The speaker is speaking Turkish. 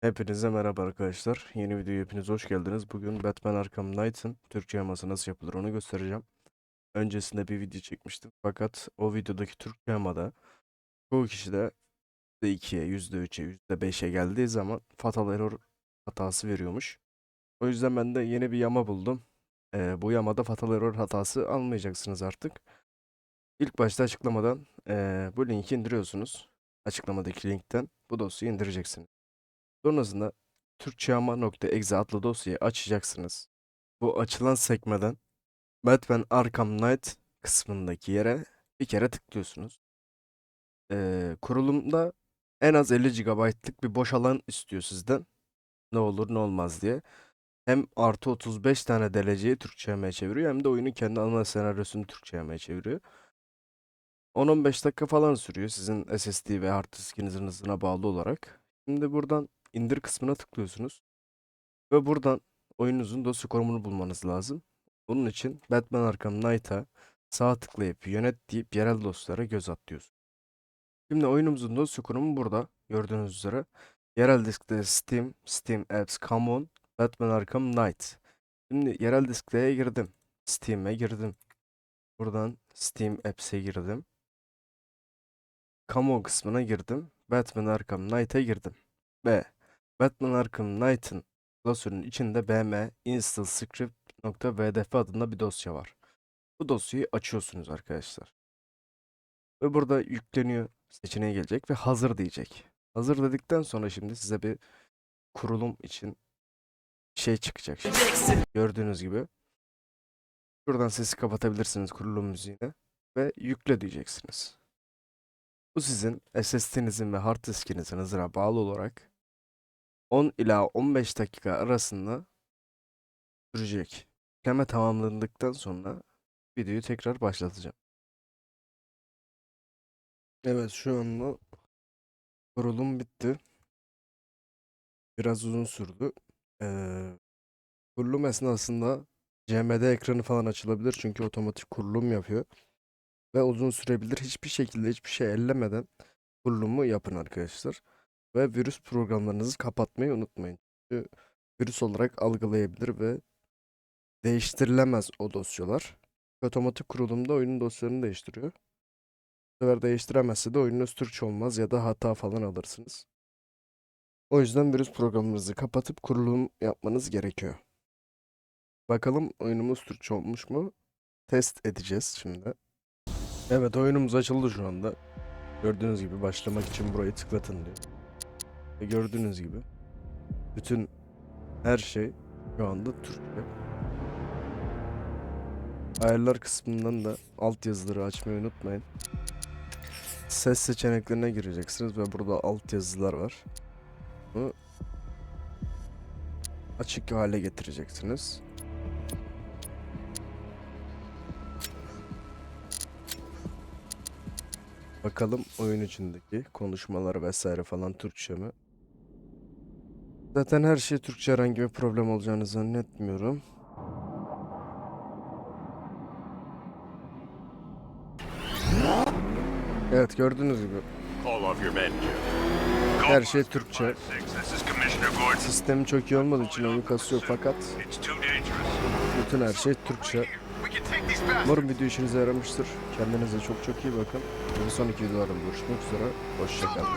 Hepinize merhaba arkadaşlar. Yeni videoya hepiniz hoş geldiniz. Bugün Batman Arkham Knight'ın Türkçe yaması nasıl yapılır onu göstereceğim. Öncesinde bir video çekmiştim. Fakat o videodaki Türkçe yamada çoğu kişi de %2'ye, %3'e, %5'e geldiği zaman fatal error hatası veriyormuş. O yüzden ben de yeni bir yama buldum. Ee, bu yamada fatal error hatası almayacaksınız artık. İlk başta açıklamadan ee, bu linki indiriyorsunuz. Açıklamadaki linkten bu dosyayı indireceksiniz. Sonrasında türkçeyama.exe adlı dosyayı açacaksınız. Bu açılan sekmeden Batman Arkham Knight kısmındaki yere bir kere tıklıyorsunuz. Ee, kurulumda en az 50 GB'lık bir boş alan istiyor sizden. Ne olur ne olmaz diye. Hem artı 35 tane deleceyi Türkçe'ye çeviriyor hem de oyunun kendi ana senaryosunu Türkçe'ye çeviriyor. 10-15 dakika falan sürüyor sizin SSD ve hard diskinizin hızına bağlı olarak. Şimdi buradan indir kısmına tıklıyorsunuz. Ve buradan oyununuzun dosya konumunu bulmanız lazım. Bunun için Batman Arkham Knight'a sağ tıklayıp yönet deyip yerel dosyalara göz at diyorsun. Şimdi oyunumuzun dosya konumu burada gördüğünüz üzere. Yerel diskte Steam, Steam Apps, Common, Batman Arkham Knight. Şimdi yerel disklere girdim. Steam'e girdim. Buradan Steam Apps'e girdim. Common kısmına girdim. Batman Arkham Knight'a girdim. Ve Batman Arkham Knight'ın klasörünün içinde bm install script.vdf adında bir dosya var. Bu dosyayı açıyorsunuz arkadaşlar. Ve burada yükleniyor seçeneği gelecek ve hazır diyecek. Hazır dedikten sonra şimdi size bir kurulum için şey çıkacak. Şimdi. Gördüğünüz gibi. Şuradan sesi kapatabilirsiniz kurulum müziğine ve yükle diyeceksiniz. Bu sizin SSD'nizin ve hard diskinizin hızına bağlı olarak 10 ila 15 dakika arasında sürecek. Yükleme tamamlandıktan sonra videoyu tekrar başlatacağım. Evet şu anda kurulum bitti. Biraz uzun sürdü. Ee, kurulum esnasında CMD ekranı falan açılabilir çünkü otomatik kurulum yapıyor. Ve uzun sürebilir. Hiçbir şekilde hiçbir şey ellemeden kurulumu yapın arkadaşlar. Ve virüs programlarınızı kapatmayı unutmayın. Çünkü virüs olarak algılayabilir ve değiştirilemez o dosyalar. Otomatik kurulumda oyunun dosyalarını değiştiriyor. Bu sefer değiştiremezse de oyununuz Türkçe olmaz ya da hata falan alırsınız. O yüzden virüs programınızı kapatıp kurulum yapmanız gerekiyor. Bakalım oyunumuz Türkçe olmuş mu? Test edeceğiz şimdi. Evet oyunumuz açıldı şu anda. Gördüğünüz gibi başlamak için burayı tıklatın diyor. Ve gördüğünüz gibi bütün her şey şu anda Türkçe. Ayarlar kısmından da altyazıları açmayı unutmayın. Ses seçeneklerine gireceksiniz ve burada altyazılar var. Bunu açık hale getireceksiniz. Bakalım oyun içindeki konuşmalar vesaire falan Türkçe mi? Zaten her şey Türkçe herhangi bir problem olacağını zannetmiyorum. Evet gördüğünüz gibi her şey Türkçe. Sistemi çok iyi olmadığı için oyun kasıyor fakat bütün her şey Türkçe. Umarım video işinize yaramıştır. Kendinize çok çok iyi bakın. Bir sonraki videolarda görüşmek üzere. Hoşçakalın.